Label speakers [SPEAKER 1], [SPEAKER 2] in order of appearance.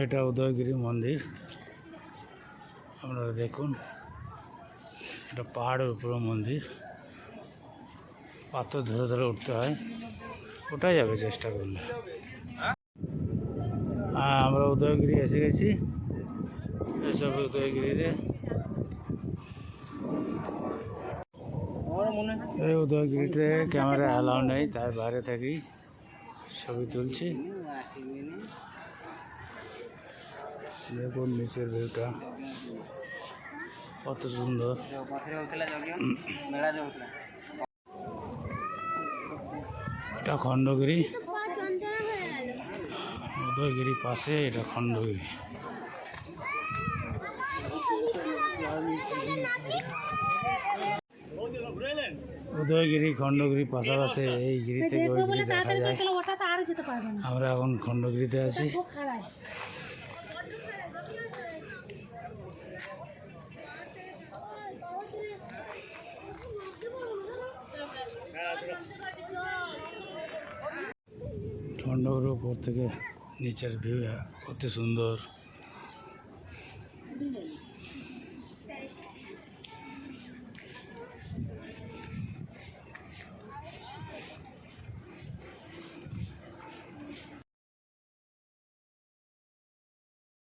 [SPEAKER 1] এটা উদয়গিরি মন্দির। আপনারা দেখুন, এটা পাহাড়ের উপরে মন্দির। পাথর ধরে ধরে উঠতে হয়। ওটাই যাবে চেষ্টা করলে। হ্যাঁ আমরা উদয়গিরি এসে গেছি। এসব উদয়গিরিতে। এই উদয়গিরিতে ক্যামেরা অ্যালাউ নেই তার বাইরে থাকি ছবি তুলছি। দেখুন নিচের ভিউটা কত সুন্দর। এটা খণ্ডগিরি। উদয়গিরি পাশে এটা খণ্ডগিরি। উদয়গিরি খণ্ডগিরি পাশাপাশি এই গিরি থেকে ওই গিরি দেখা যায়। আমরা এখন খণ্ডগিরিতে আছি। খণ্ডগিরির উপর থেকে নিচের ভিউ অতি সুন্দর।